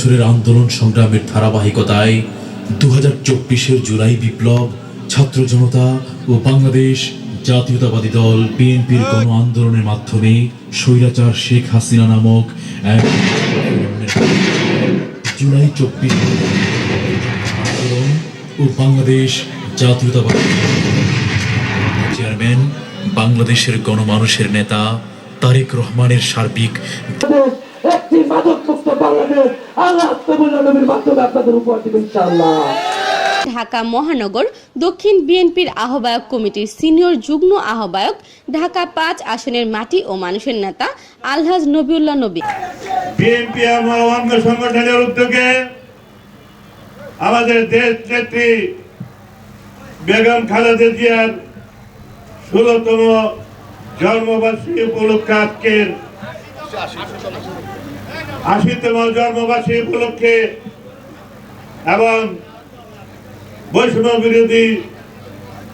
বছরের আন্দোলন সংগ্রামের ধারাবাহিকতায় দু হাজার চব্বিশের জুলাই বিপ্লব, ছাত্র জনতা ও বাংলাদেশ জাতীয়তাবাদী দল বিএনপির গণ আন্দোলনের মাধ্যমে স্বৈরাচার শেখ হাসিনা নামক এক জুলাই চব্বিশ আন্দোলন ও বাংলাদেশ জাতীয়তাবাদী চেয়ারম্যান, বাংলাদেশের গণমানুষের নেতা তারেক রহমানের সার্বিক একটি মাদক মুক্ত আল্লাহ নবীর মাধ্যমে আপনাদের উপর দেবে ইনশাআল্লাহ। ঢাকা মহানগর দক্ষিণ বিএনপির আহ্বায়ক কমিটির সিনিয়র যুগ্ম আহ্বায়ক ঢাকা পাঁচ আসনের মাটি ও মানুষের নেতা আলহাজ নবিউল্লাহ নবী। বিএনপি অঙ্গ সংগঠনের উদ্যোগে আমাদের দেশ নেত্রী বেগম খালেদা জিয়ার ষোলতম জন্মবার্ষিকী উপলক্ষে আজকের আশিতম জন্মবার্ষিকী উপলক্ষে এবং বৈষ্ণব বিরোধী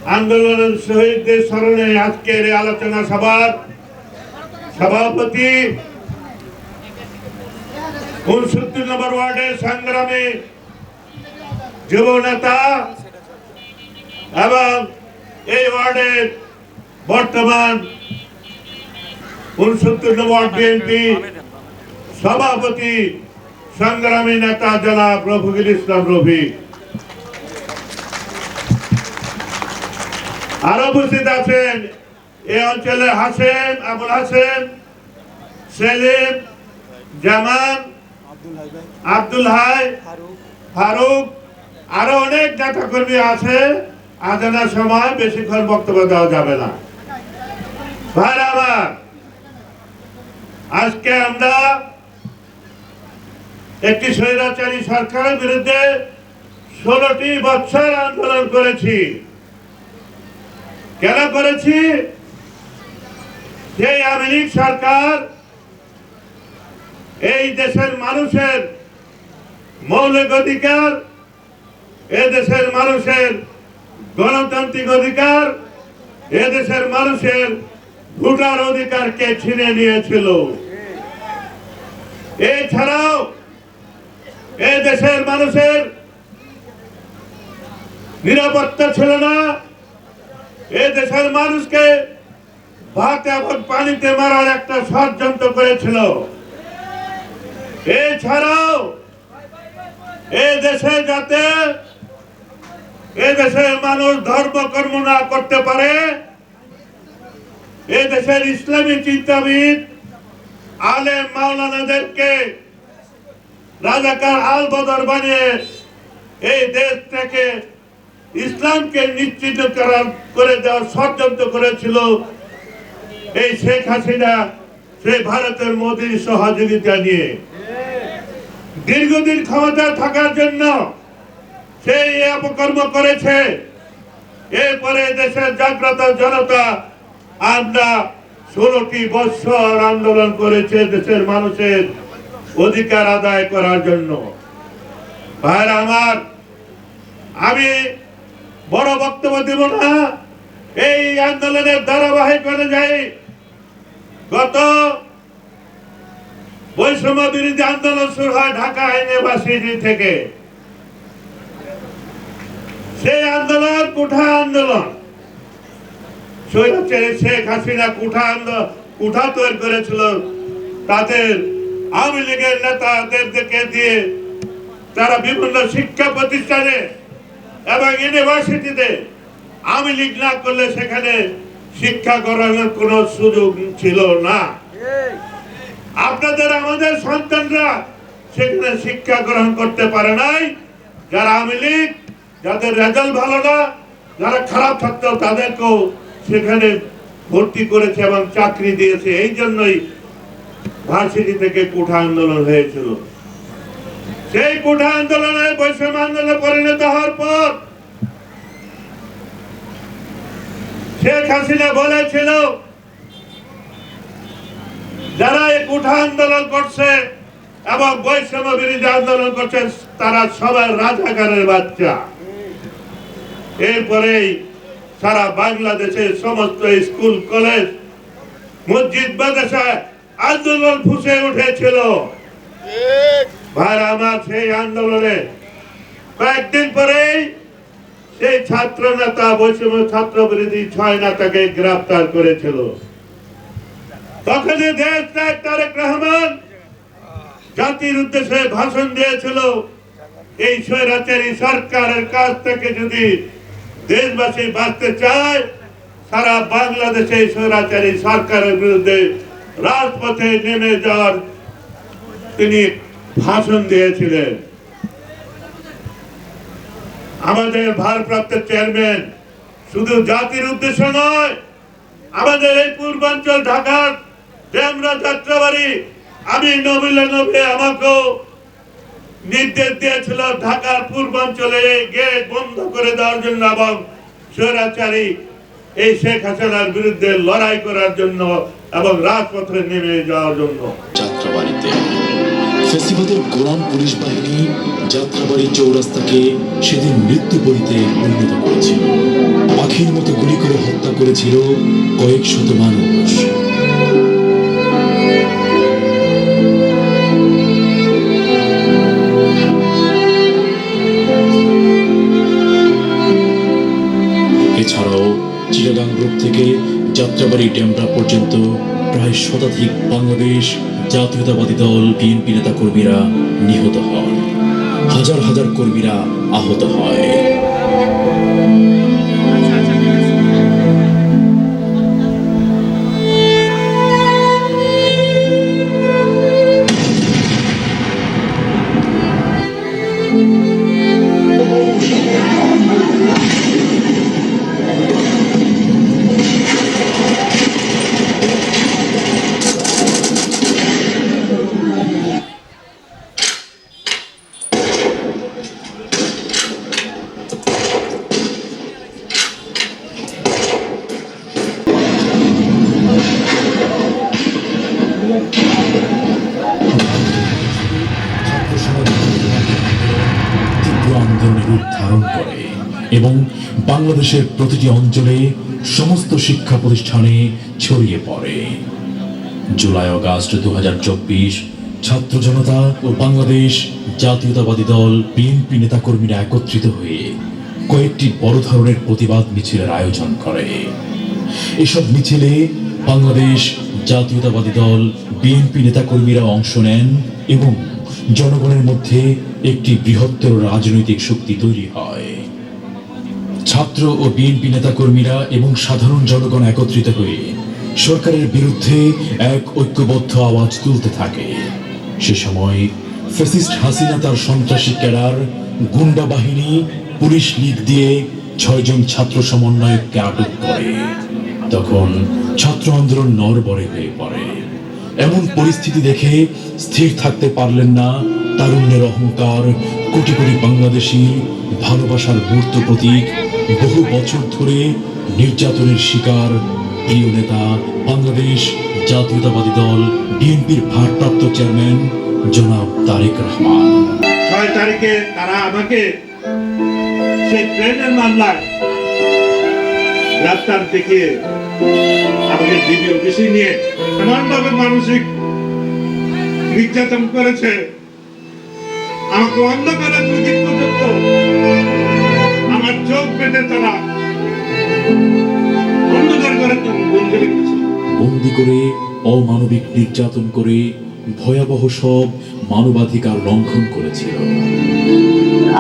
আন্দোলনের শহীদদের স্মরণে আজকের আলোচনা সভার সভাপতি উনসত্তর নম্বর ওয়ার্ডের সংগ্রামী যুব নেতা এবং এই ওয়ার্ডের বর্তমান উনসত্তর নম্বর বিএনপি সভাপতি সংগ্রামী নেতা জনাব রফিকুল ইসলাম রফি। আরও উপস্থিত আছেন এই অঞ্চলের হাসেন আবুল হাসেন সেলিম জামান আব্দুল হাই, ফারুক, আরও অনেক নেতা কর্মী আছে আজানার সময় বেশিক্ষণ বক্তব্য দেওয়া যাবে না। ভাই আমার, আজকে আমরা একটি স্বৈরাচারী সরকারের বিরুদ্ধে ষোলোটি বছর আন্দোলন করেছি। কেন করেছি? যে আওয়ামী সরকার এই দেশের মানুষের মৌলিক অধিকার, এ দেশের মানুষের গণতান্ত্রিক অধিকার, এ দেশের মানুষের ভোটার অধিকারকে ছিনে নিয়েছিল। এছাড়াও এ দেশের মানুষের নিরাপত্তা ছিল না এ দেশের মানুষকে ভাত এবং পানিতে মারার একটা ষড়যন্ত্র করেছিল। এছাড়াও এ দেশে যাতে এ দেশের মানুষ ধর্ম কর্ম না করতে পারে, এ দেশের ইসলামী চিন্তাবিদ আলেম মাওলানাদেরকে রাজাকার আল বদর বানিয়ে এই দেশ থেকে ইসলামকে নিশ্চিত করার করে দেওয়ার ষড়যন্ত্র করেছিল এই শেখ হাসিনা, সেই ভারতের মোদীর সহযোগিতা নিয়ে দীর্ঘদিন ক্ষমতা থাকার জন্য সেই অপকর্ম করেছে। এরপরে দেশের জাগ্রত জনতা আমরা ষোলোটি বৎসর আন্দোলন করেছে দেশের মানুষের। অধিকার আদায় করার জন্য। ভাইরা আমার, আমি বড় বক্তব্য দেব না। এই আন্দোলনের ধারাবাহিক অনুযায়ী গত বৈষম্য বিরোধী আন্দোলন শুরু হয় ঢাকা ইউনিভার্সিটি থেকে। সেই আন্দোলন কুঠা আন্দোলন। শেখ হাসিনা কুঠা আন্দোলন, কুঠা তৈরি করেছিল। তাদের আওয়ামী লীগের নেতাদেরকে দিয়ে তারা বিভিন্ন শিক্ষা প্রতিষ্ঠানে এবং ইউনিভার্সিটিতে আওয়ামী লীগ না করলে সেখানে শিক্ষা করানোর কোনো সুযোগ ছিল না। আপনাদের আমাদের সন্তানরা সেখানে শিক্ষা গ্রহণ করতে পারে নাই। যারা আওয়ামী লীগ, যাদের রেজাল্ট ভালো না, যারা খারাপ থাকতো তাদেরকেও সেখানে ভর্তি করেছে এবং চাকরি দিয়েছে। এই জন্যই ভার্সিটি থেকে কোঠা আন্দোলন হয়েছিল। সেই কোঠা আন্দোলনে বৈষম্য আন্দোলনে পরিণত হওয়ার পর শেখ হাসিনা বলেছিল, যারা এই কোঠা আন্দোলন করছে এবং বৈষম্য বিরোধী আন্দোলন করছে, তারা সবাই রাজাকারের বাচ্চা। এরপরেই সারা বাংলাদেশের সমস্ত স্কুল, কলেজ, মসজিদ, মাদ্রাসায় আন্দোলন ফুসে উঠেছিল। ভাই আমার সেই আন্দোলনে কয়েকদিন পরেই সেই ছাত্র নেতা বৈষম্য ছাত্র বিরোধী ছয় নেতাকে গ্রেফতার করেছিল। তখন দেশ নায়ক তারেক রহমান জাতির উদ্দেশ্যে ভাষণ দিয়েছিল এই স্বৈরাচারী সরকারের কাছ থেকে যদি দেশবাসী বাঁচতে চায় সারা বাংলাদেশে স্বৈরাচারী সরকারের বিরুদ্ধে রাজপথে নেমে যাওয়ার তিনি ভাষণ দিয়েছিলেন। আমাদের ভারপ্রাপ্ত চেয়ারম্যান শুধু জাতির উদ্দেশ্য নয়, আমাদের এই পূর্বাঞ্চল ঢাকার যাত্রাবাড়ি, আমি নবিলে নবে আমাকেও নির্দেশ দিয়েছিল ঢাকার পূর্বাঞ্চলে গেট বন্ধ করে দেওয়ার জন্য এবং স্বৈরাচারী এই শেখ হাসিনার বিরুদ্ধে লড়াই করার জন্য এবং রাজপথে নেমে যাওয়ার জন্য। যাত্রাবাড়িতে। ফেসিবাদের গোলাম পুলিশ বাহিনী যাত্রাবাড়ি চৌরাস্তাকে সেদিন মৃত্যু বলিতে পরিণত করেছিল পাখির মতো গুলি করে হত্যা করেছিল কয়েক শত মানুষ। এছাড়াও চিটাগাং গ্রুপ থেকে যাত্রাবাড়ি ড্যামরা পর্যন্ত প্রায় শতাধিক বাংলাদেশ জাতীয়তাবাদী দল, বিএনপি নেতা কর্মীরা নিহত হন। হাজার হাজার কর্মীরা আহত হয়। এবং বাংলাদেশের প্রতিটি অঞ্চলে সমস্ত শিক্ষা প্রতিষ্ঠানে ছড়িয়ে পড়ে। জুলাই আগস্ট দু ছাত্র জনতা ও বাংলাদেশ জাতীয়তাবাদী দল, বিএনপি নেতাকর্মীরা একত্রিত হয়ে কয়েকটি বড় ধরনের প্রতিবাদ মিছিলের আয়োজন করে। এসব মিছিলে বাংলাদেশ জাতীয়তাবাদী দল, বিএনপি নেতাকর্মীরা অংশ নেন এবং জনগণের মধ্যে একটি বৃহত্তর রাজনৈতিক শক্তি তৈরি হয়। ছাত্র ও বিএনপি নেতাকর্মীরা এবং সাধারণ জনগণ একত্রিত হয়ে সরকারের বিরুদ্ধে এক ঐক্যবদ্ধ আওয়াজ তুলতে থাকে। সে সময় ফেসিস্ট হাসিনা তার সন্ত্রাসী ক্যাডার, গুন্ডা বাহিনী, পুলিশ লীগ দিয়ে ছয়জন ছাত্র সমন্বয়ককে আটক করে। তখন ছাত্র আন্দোলন নরবরে হয়ে পড়ে। এমন পরিস্থিতি দেখে স্থির থাকতে পারলেন না তারুণ্যের অহংকার কোটি কোটি বাংলাদেশি ভালোবাসার মূর্ত প্রতীক বহু বছর ধরে নির্যাতনের শিকার প্রিয় নেতা বাংলাদেশ জাতীয়তাবাদী দল বিএনপির ভারপ্রাপ্ত চেয়ারম্যান জনাব তারেক রহমান। ছয় তারিখে তারা আমাকে সেই ট্রেনের মামলায় গ্রেফতার দেখিয়ে আমাকে ডিবি অফিসে নিয়ে এমনভাবে মানসিক নির্যাতন করেছে আমাকে অন্ধকারে দুদিন পর্যন্ত আমার চোখ পেটে তারা অন্ধকার করে রেখেছে। বন্দি করে অমানবিক নির্যাতন করে ভয়াবহ সব মানবাধিকার লঙ্ঘন করেছিল।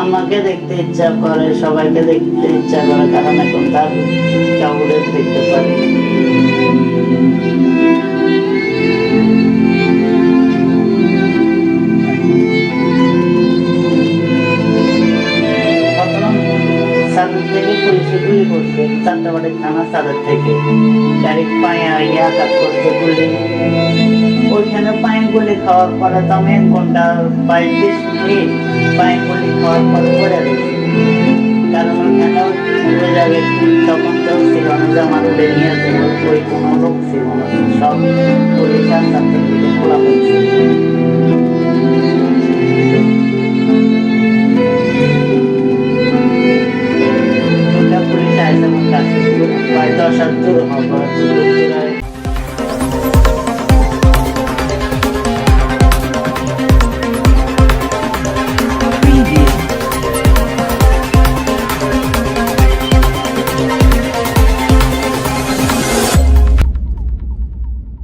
আমাকে দেখতে ইচ্ছা করে সবাইকে দেখতে ইচ্ছা করে কারণ এখন তার কাউরে দেখতে পারি। চারটাবাড়ি থানা সাদের থেকে। গাড়ি পায়ে ইয়ে আঘাত করছে গুলি। ওইখানে পায়ে গুলি খাওয়ার পরে তো আমি এক ঘণ্টা বাইশ বিশ মিনিট পায়ে গুলি খাওয়ার পরে পড়ে রয়েছি। কারণ ওইখানেও বোঝা গেছে তখন তো ছিল না যে আমার উঠে নিয়ে যাব। ওই কোনো লোক ছিল না। সব পুলিশ আর ছাত্র থেকে খোলা হয়েছে ওটা পুলিশ